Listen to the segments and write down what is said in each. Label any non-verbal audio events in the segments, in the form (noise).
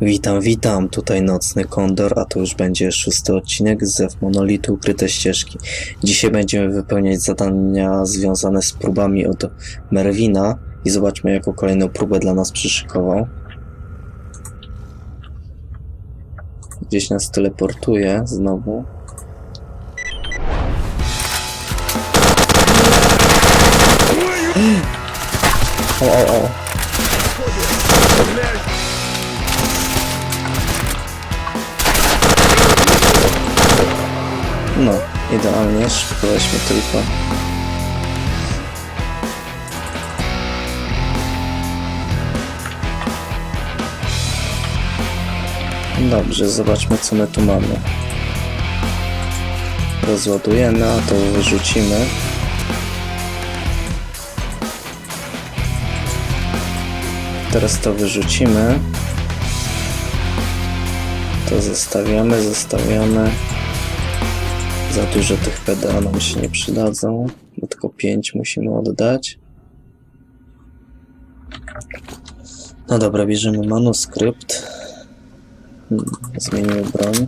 Witam, witam, tutaj Nocny Kondor, a to już będzie szósty odcinek z Zew Monolitu Ukryte Ścieżki. Dzisiaj będziemy wypełniać zadania związane z próbami od Merwina i zobaczmy jaką kolejną próbę dla nas przyszykował. Gdzieś nas teleportuje znowu. O, o, o. No, idealnie, szybkoweśmy tylko. Dobrze, zobaczmy co my tu mamy. Rozładujemy, a to wyrzucimy. Teraz to wyrzucimy. To zostawiamy, zostawiamy. Za dużo tych PDA nam się nie przydadzą, bo tylko 5 musimy oddać. No dobra, bierzemy manuskrypt. Hmm, Zmienimy broń.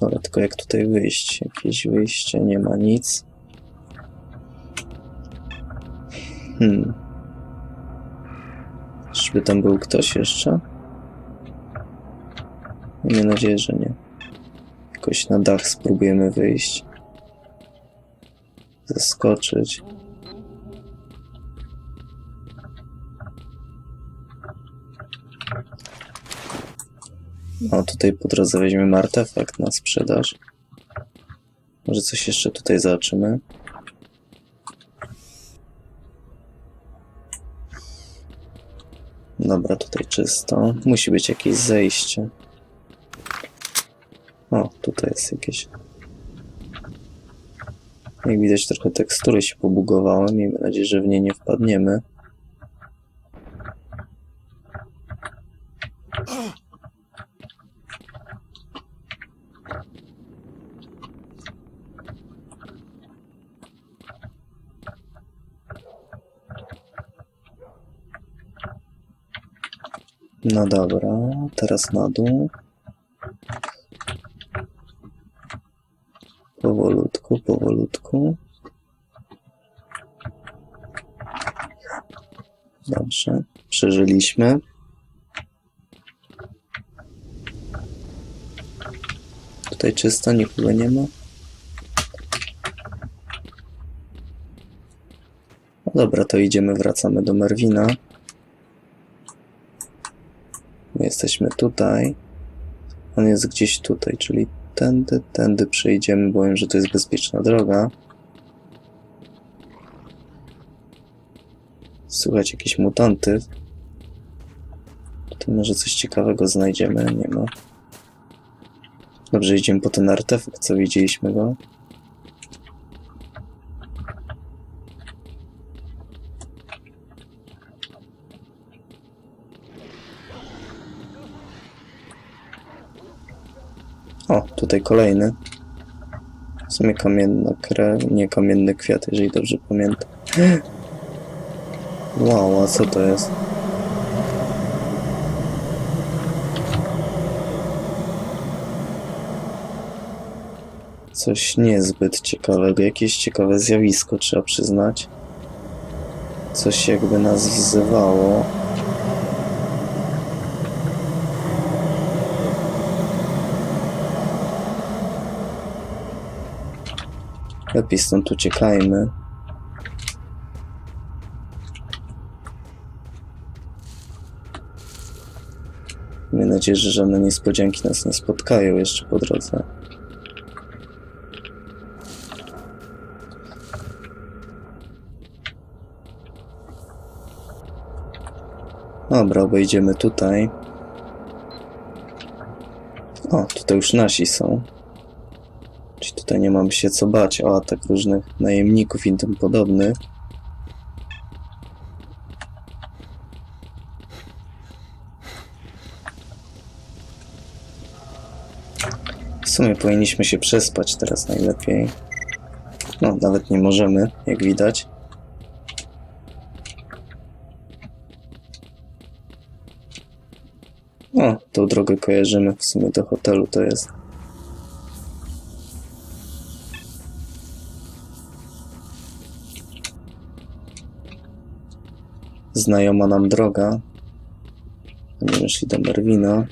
Dobra, tylko jak tutaj wyjść? Jakieś wyjście, nie ma nic. Hmm. Czyżby tam był ktoś jeszcze? Miejmy nadzieję, że nie. Jakoś na dach spróbujemy wyjść. Zaskoczyć. O, tutaj po drodze weźmiemy artefakt na sprzedaż. Może coś jeszcze tutaj zobaczymy. Dobra, tutaj czysto. Musi być jakieś zejście. O, tutaj jest jakieś. Jak widać, trochę tekstury się pobugowały. Miejmy nadzieję, że w nie nie wpadniemy. No dobra, teraz na dół. Powolutku. Dobrze, przeżyliśmy. Tutaj czysto, nikogo nie ma. No dobra, to idziemy, wracamy do Merwina. My jesteśmy tutaj. On jest gdzieś tutaj, czyli tędy, tędy przejdziemy, bo wiem, że to jest bezpieczna droga. Słychać jakieś mutanty. Tutaj może coś ciekawego znajdziemy, nie ma. Dobrze, idziemy po ten artefakt, co widzieliśmy go. O, tutaj kolejny. W sumie kamienna krew, nie kamienny kwiat, jeżeli dobrze pamiętam. (gasps) Wow, a co to jest? Coś niezbyt ciekawego, jakieś ciekawe zjawisko trzeba przyznać. Coś jakby nas wzywało. Lepiej stąd uciekajmy. Miejmy nadzieję, że żadne niespodzianki nas nie spotkają jeszcze po drodze. Dobra, obejdziemy tutaj. O, tutaj już nasi są. Czyli tutaj nie mam się co bać o atak różnych najemników i tym podobnych. W sumie powinniśmy się przespać teraz najlepiej. No, nawet nie możemy, jak widać. O, tą drogę kojarzymy. W sumie do hotelu to jest. Znajoma nam droga. Będziemy szli do Merwina.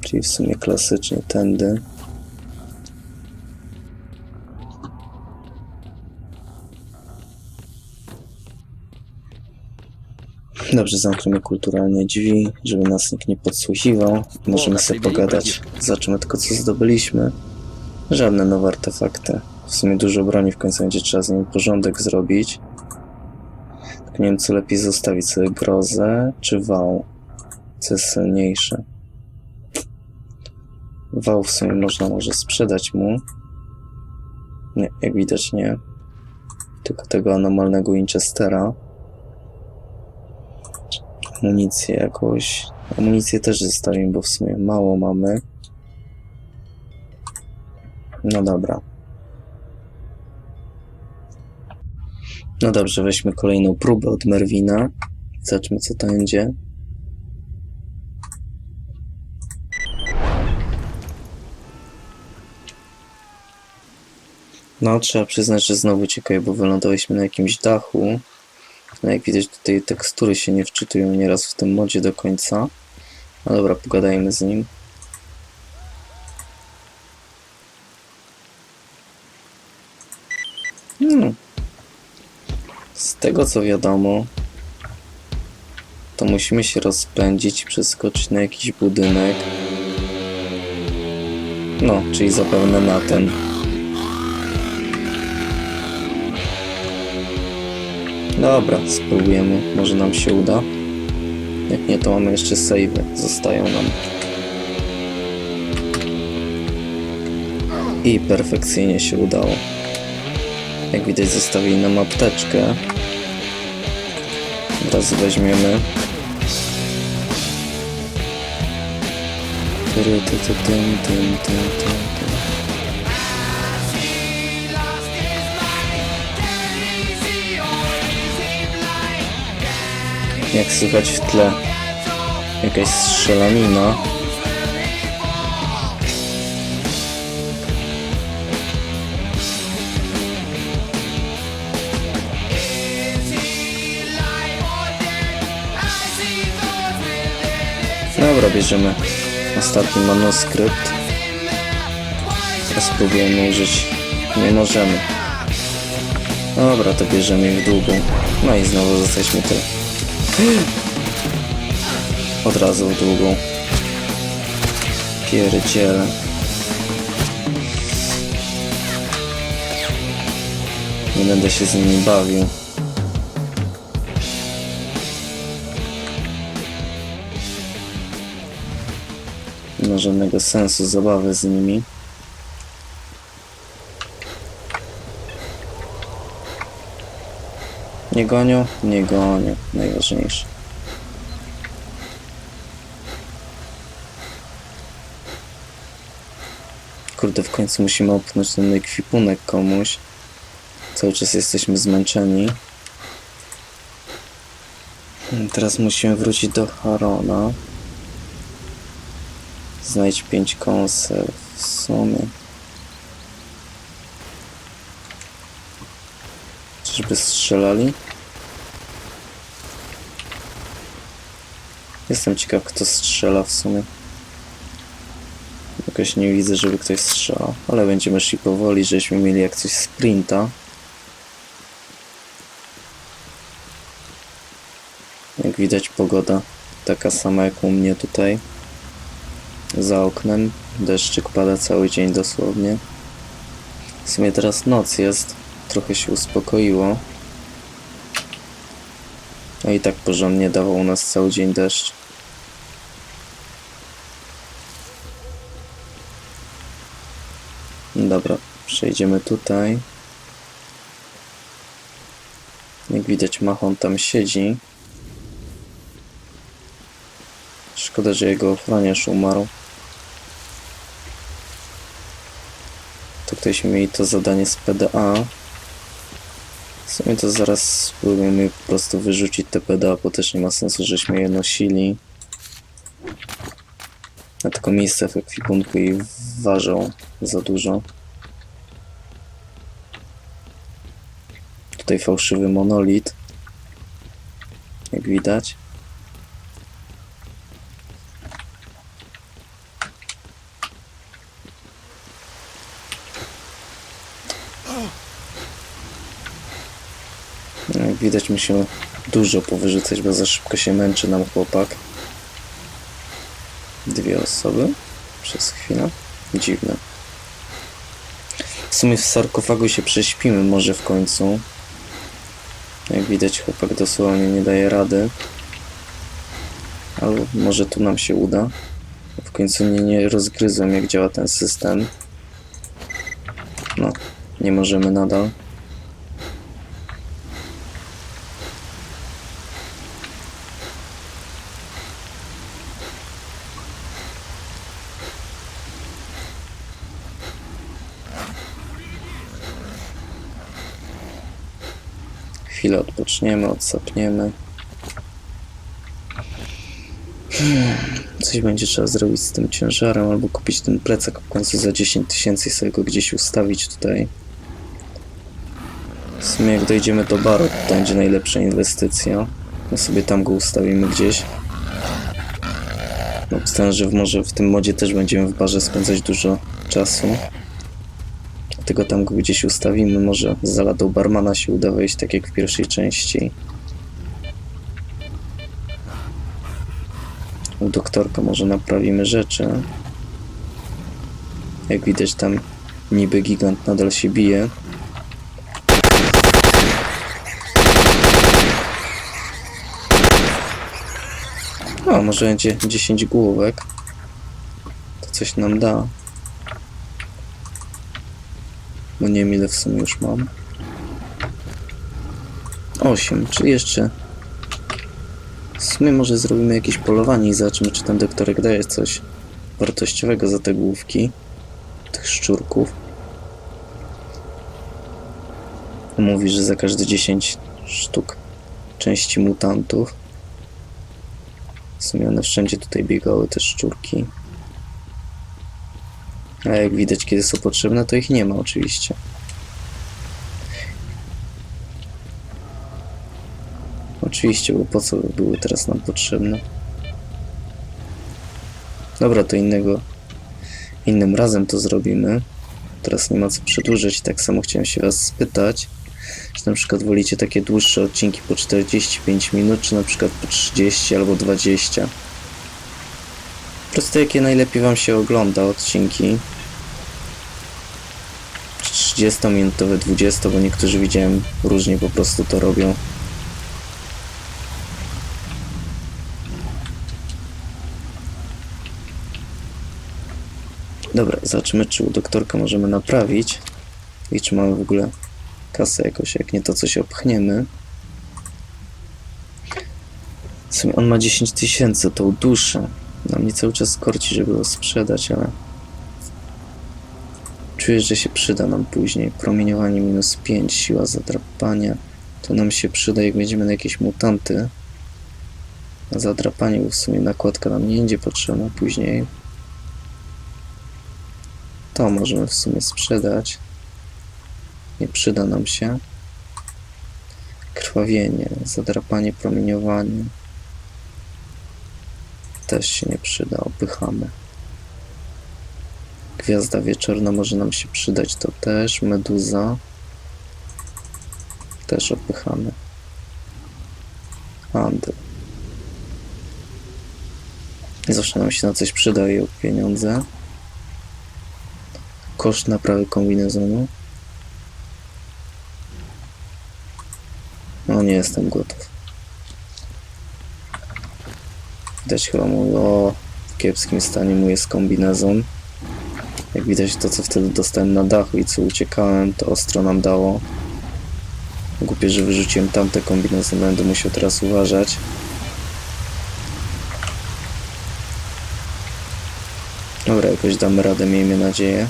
Czyli w sumie klasycznie tędy. Dobrze, zamkniemy kulturalnie drzwi, żeby nas nikt nie podsłuchiwał. Możemy sobie pogadać. Zobaczymy tylko, co zdobyliśmy. Żadne nowe artefakty. W sumie dużo broni, w końcu będzie trzeba z nim porządek zrobić. Tylko nie wiem, co lepiej zostawić sobie grozę czy wał. Co jest silniejsze. Wał w sumie można może sprzedać mu. Nie, jak widać nie. Tylko tego anomalnego Winchestera. Amunicję jakąś. Amunicję też zostawimy, bo w sumie mało mamy. No dobra. No dobrze, weźmy kolejną próbę od Merwina. Zobaczmy, co to będzie. No, trzeba przyznać, że znowu ciekawe, bo wylądowaliśmy na jakimś dachu. No, jak widać, tutaj tekstury się nie wczytują nieraz w tym modzie do końca. No dobra, pogadajmy z nim. Hmm. Z tego co wiadomo, to musimy się rozpędzić i przeskoczyć na jakiś budynek. No, czyli zapewne na ten. Dobra, spróbujemy. Może nam się uda. Jak nie, to mamy jeszcze savey. Zostają nam. I perfekcyjnie się udało. Jak widać zostawili nam apteczkę. Teraz weźmiemy. Jak słychać w tle jakaś strzelanina. Dobra, bierzemy ostatni manuskrypt. Teraz spróbujemy użyć. Nie możemy. Dobra, to bierzemy ich długą. No i znowu jesteśmy tu. (gasps) Od razu w długą. Pierdziele. Nie będę się z nimi bawił. Ma żadnego sensu zabawy z nimi. Nie gonią? Nie gonią. Najważniejsze. Kurde, w końcu musimy opchnąć ten ekwipunek komuś. Cały czas jesteśmy zmęczeni. Teraz musimy wrócić do Harona. Znajdź pięć konserw w sumie. Czyżby strzelali? Jestem ciekaw, kto strzela w sumie. Jakoś nie widzę, żeby ktoś strzelał, ale będziemy szli powoli, żeśmy mieli jak coś sprinta. Jak widać, pogoda taka sama jak u mnie tutaj. Za oknem deszczyk pada cały dzień dosłownie. W sumie teraz noc jest, trochę się uspokoiło. No i tak porządnie dawał u nas cały dzień deszcz. Dobra, przejdziemy tutaj. Jak widać, Machon tam siedzi. Szkoda, że jego ochroniarz umarł. To ktoś mieli to zadanie z PDA. W sumie to zaraz spróbujemy po prostu wyrzucić te PDA, bo też nie ma sensu, żeśmy je nosili. A tylko miejsce w ekwipunku i ważą za dużo. Tutaj fałszywy monolit. Jak widać. Widać musimy dużo powyrzucać, bo za szybko się męczy nam chłopak. Dwie osoby przez chwilę. Dziwne. W sumie w sarkofagu się prześpimy może w końcu. Jak widać chłopak dosłownie nie daje rady. Ale może tu nam się uda. W końcu nie, nie rozgryzłem jak działa ten system. No, nie możemy nadal. Chwilę odpoczniemy, odsapniemy. Coś będzie trzeba zrobić z tym ciężarem, albo kupić ten plecak w końcu za 10 tysięcy i sobie go gdzieś ustawić tutaj. W sumie jak dojdziemy do baru, to będzie najlepsza inwestycja. My sobie tam go ustawimy gdzieś. No, Obstawiam, że w- może w tym modzie też będziemy w barze spędzać dużo czasu. Dlatego tam go gdzieś ustawimy. Może za ladą barmana się uda wejść, tak jak w pierwszej części. U doktorka może naprawimy rzeczy. Jak widać tam niby gigant nadal się bije. O, może będzie 10 główek. To coś nam da. Bo nie wiem ile w sumie już mam. 8, czyli jeszcze. W sumie może zrobimy jakieś polowanie i zobaczymy, czy ten doktorek daje coś wartościowego za te główki tych szczurków. Mówi, że za każde 10 sztuk części mutantów. W sumie one wszędzie tutaj biegały, te szczurki. A jak widać, kiedy są potrzebne, to ich nie ma oczywiście. Oczywiście, bo po co by były teraz nam potrzebne? Dobra, to innego innym razem to zrobimy. Teraz nie ma co przedłużać. Tak samo chciałem się was spytać, czy na przykład wolicie takie dłuższe odcinki po 45 minut, czy na przykład po 30 albo 20. Po prostu jakie najlepiej wam się ogląda odcinki. 30-minutowe, 20, bo niektórzy widziałem różnie po prostu to robią. Dobra, zobaczymy, czy u doktorka możemy naprawić i czy mamy w ogóle kasę jakoś, jak nie to coś opchniemy. W sumie on ma 10 tysięcy, tą duszę. Na mnie cały czas korci, żeby go sprzedać, ale czuję, że się przyda nam później. Promieniowanie minus 5, siła zadrapania. To nam się przyda, jak będziemy na jakieś mutanty. Na zadrapanie, bo w sumie nakładka nam nie będzie potrzebna później. To możemy w sumie sprzedać. Nie przyda nam się. Krwawienie, zadrapanie, promieniowanie. Też się nie przyda, opychamy. Gwiazda wieczorna może nam się przydać, to też. Meduza. Też opychamy. Handel. Zawsze nam się na coś przydają pieniądze. Koszt naprawy kombinezonu. No nie jestem gotów. Widać chyba mój, o w kiepskim stanie mu jest kombinezon. Jak widać to co wtedy dostałem na dachu i co uciekałem to ostro nam dało. Głupie, że wyrzuciłem tamte kombinezony, będę musiał teraz uważać. Dobra, jakoś damy radę, miejmy nadzieję.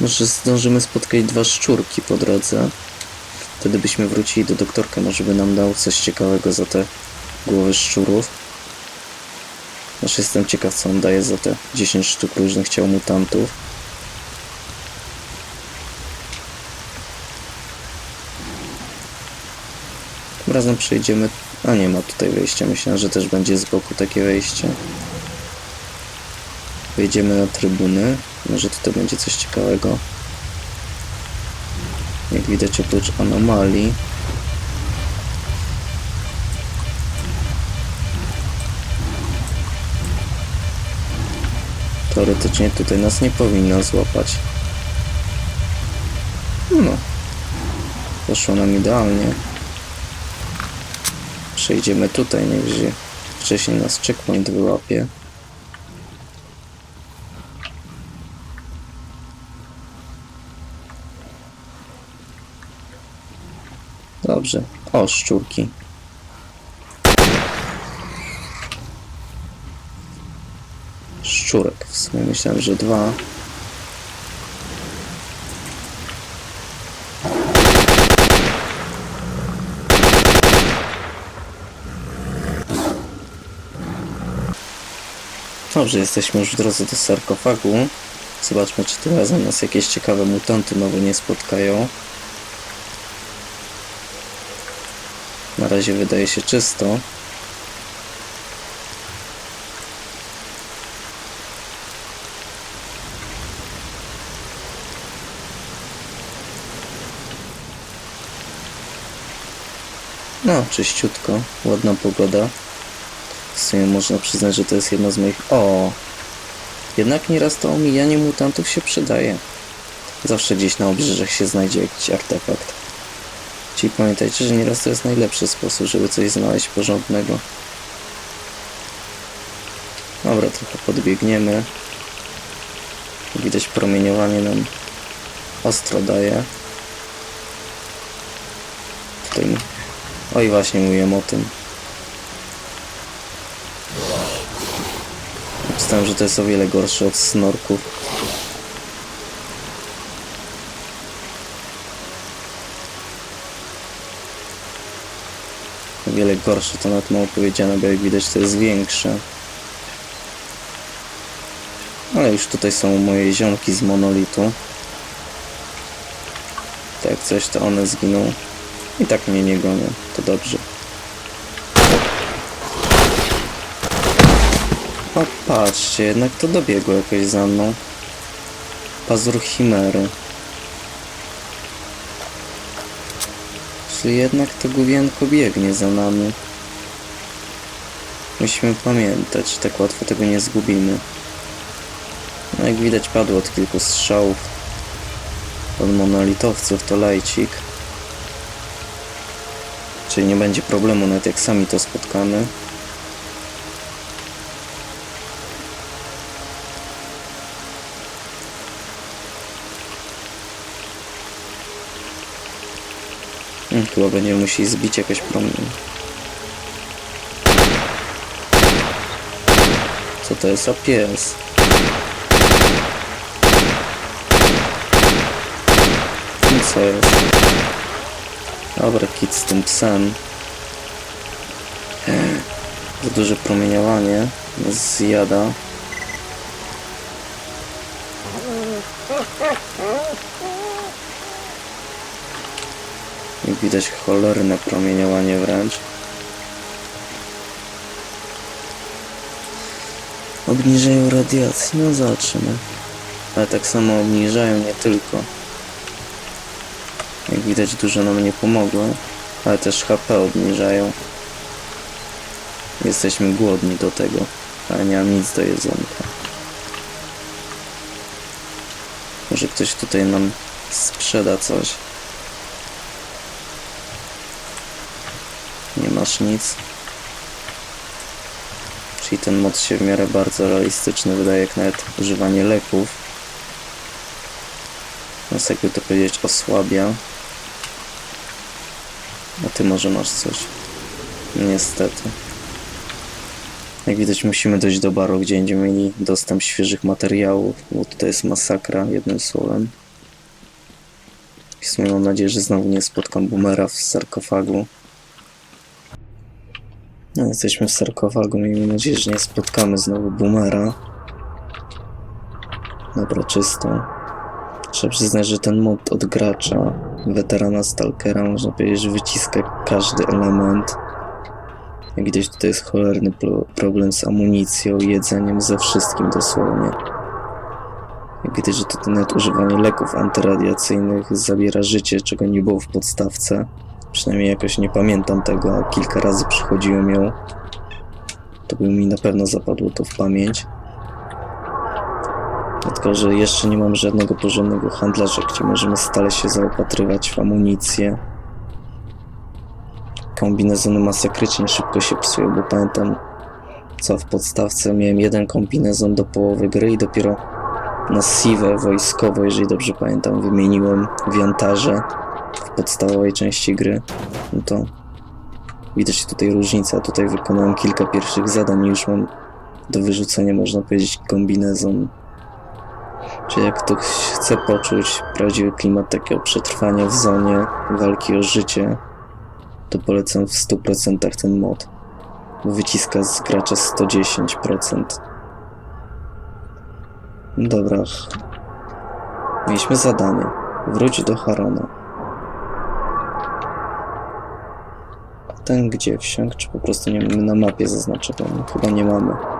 Może zdążymy spotkać dwa szczurki po drodze. Wtedy byśmy wrócili do doktorka, może by nam dał coś ciekawego za te głowy szczurów. Aż jestem ciekaw, co on daje za te 10 sztuk różnych ciał mutantów. Tym razem przejdziemy... A nie ma tutaj wejścia, myślałem, że też będzie z boku takie wejście. Wejdziemy na trybuny. Może tutaj będzie coś ciekawego. Jak widać oprócz anomalii. Teoretycznie tutaj nas nie powinno złapać. No. Poszło nam idealnie. Przejdziemy tutaj, niech wcześniej nas checkpoint wyłapie. Dobrze. O, szczurki. Szczurek. W sumie myślałem, że dwa. Dobrze, jesteśmy już w drodze do sarkofagu. Zobaczmy, czy tym razem nas jakieś ciekawe mutanty nowe nie spotkają. Na razie wydaje się czysto. No, czyściutko, ładna pogoda. W sumie można przyznać, że to jest jedno z moich... O! Jednak nieraz to omijanie mutantów się przydaje. Zawsze gdzieś na obrzeżach się znajdzie jakiś artefakt. Czyli pamiętajcie, że nieraz to jest najlepszy sposób, żeby coś znaleźć porządnego. Dobra, trochę podbiegniemy. Widać promieniowanie nam ostro daje. Tutaj... Oj, właśnie mówiłem o tym. Myślałem, że to jest o wiele gorsze od snorków. O wiele gorsze to nawet mało powiedziane, bo jak widać to jest większe. Ale już tutaj są moje ziomki z monolitu. Tak, coś to one zginą. I tak mnie nie gonią, to dobrze. O, patrzcie, jednak to dobiegło jakoś za mną. Pazur Chimery. Czyli jednak to główienko biegnie za nami. Musimy pamiętać, tak łatwo tego nie zgubimy. No jak widać padło od kilku strzałów od monolitowców, to lajcik. Czyli nie będzie problemu, nawet jak sami to spotkamy. Hmm, chyba będziemy musieli zbić jakoś promień. Co to jest? A pies. I co jest? Dobra, kit z tym psem. Za duże promieniowanie nas zjada. Jak widać cholerne promieniowanie wręcz. Obniżają radiację, no zobaczymy. Ale tak samo obniżają nie tylko. Jak widać dużo nam nie pomogło, ale też HP obniżają. Jesteśmy głodni do tego, ale nie mam nic do jedzonka. Może ktoś tutaj nam sprzeda coś. Nie masz nic. Czyli ten mod się w miarę bardzo realistyczny wydaje, jak nawet używanie leków. Nas jakby to powiedzieć osłabia. A ty może masz coś. Niestety. Jak widać musimy dojść do baru, gdzie będziemy mieli dostęp świeżych materiałów, bo tutaj jest masakra, jednym słowem. W sumie mam nadzieję, że znowu nie spotkam boomera w sarkofagu. No, jesteśmy w sarkofagu, miejmy nadzieję, że nie spotkamy znowu boomera. Dobra, czysto. Trzeba przyznać, że ten mod od gracza, weterana Stalkera, można powiedzieć, że wyciska każdy element. Jak widać, tutaj jest cholerny pro- problem z amunicją, jedzeniem, ze wszystkim dosłownie. Że tutaj nawet używanie leków antyradiacyjnych zabiera życie, czego nie było w podstawce. Przynajmniej jakoś nie pamiętam tego, kilka razy przychodziłem ją. To by mi na pewno zapadło to w pamięć. Tylko, że jeszcze nie mam żadnego porządnego handlarza, gdzie możemy stale się zaopatrywać w amunicję. Kombinezony masakrycznie szybko się psują, bo pamiętam co w podstawce miałem jeden kombinezon do połowy gry i dopiero na siwe wojskowo, jeżeli dobrze pamiętam, wymieniłem wiantarze w podstawowej części gry. No to widać tutaj różnicę. Tutaj wykonałem kilka pierwszych zadań i już mam do wyrzucenia, można powiedzieć, kombinezon czy jak ktoś chce poczuć prawdziwy klimat takiego przetrwania w zonie walki o życie, to polecam w 100% ten mod. Bo wyciska z gracza 110%. Dobra. Mieliśmy zadanie. Wróć do Harona. A ten gdzie wsiąk? Czy po prostu nie mamy na mapie zaznaczonym? Chyba nie mamy.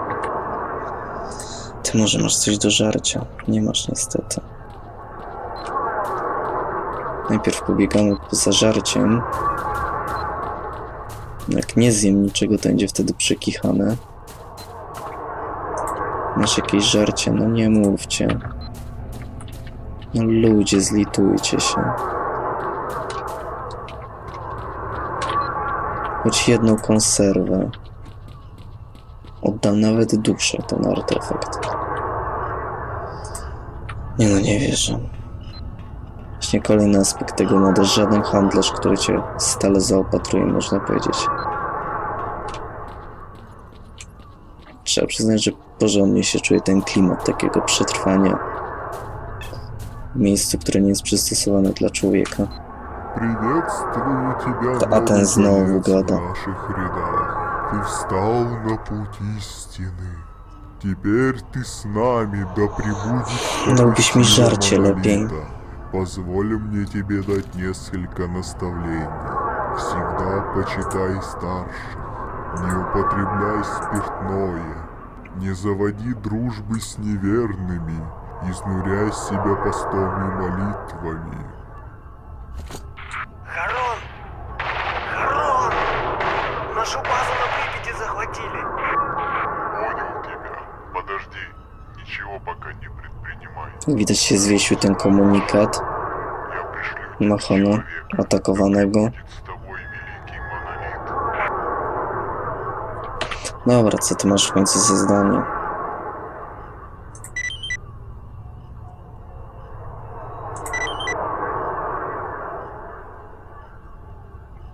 Ty może masz coś do żarcia? Nie masz niestety. Najpierw pobiegamy poza żarciem. Jak nie zjem niczego, to będzie wtedy przekichane. Masz jakieś żarcie? No nie mówcie. No ludzie, zlitujcie się. Choć jedną konserwę. Oddam nawet duszę ten artefakt. Nie no, nie wierzę. Właśnie kolejny aspekt tego modu. Żaden handlarz, który cię stale zaopatruje, można powiedzieć. Trzeba przyznać, że porządnie się czuje ten klimat takiego przetrwania w miejscu, które nie jest przystosowane dla człowieka. Приветствую тебя, Да, а ты новый снова боец гада. в наших рядах. Ты встал на путь истины. Теперь ты с нами, да mi сила żarcie lepiej. монолита. Позволь мне тебе дать несколько наставлений. Всегда почитай старших. Не употребляй спиртное. Не заводи дружбы с неверными. Изнуряй себя постом и молитвами. Widać się zwiesił ten komunikat. Machano atakowanego. Dobra, co ty masz w końcu za zdanie?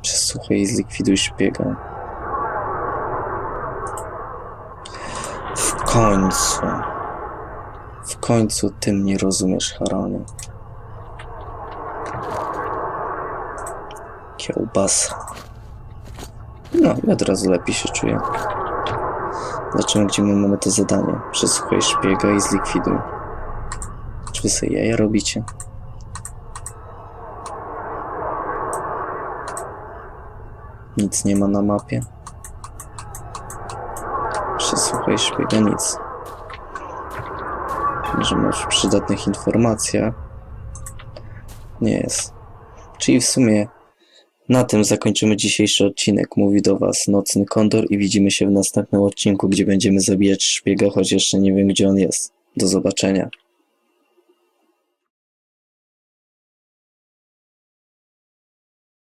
Przesłuchaj i zlikwiduj szpiega. W końcu. Końcu ty mnie rozumiesz, Haronie. Kiełbasa. No i od razu lepiej się czuję. Zobaczymy, gdzie my mamy to zadanie. Przesłuchaj szpiega i zlikwiduj. Czy wy sobie jaja robicie? Nic nie ma na mapie. Przesłuchaj szpiega, nic. Może masz przydatnych informacjach? Nie jest. Czyli w sumie na tym zakończymy dzisiejszy odcinek. Mówi do Was Nocny Kondor i widzimy się w następnym odcinku, gdzie będziemy zabijać szpiega, choć jeszcze nie wiem, gdzie on jest. Do zobaczenia.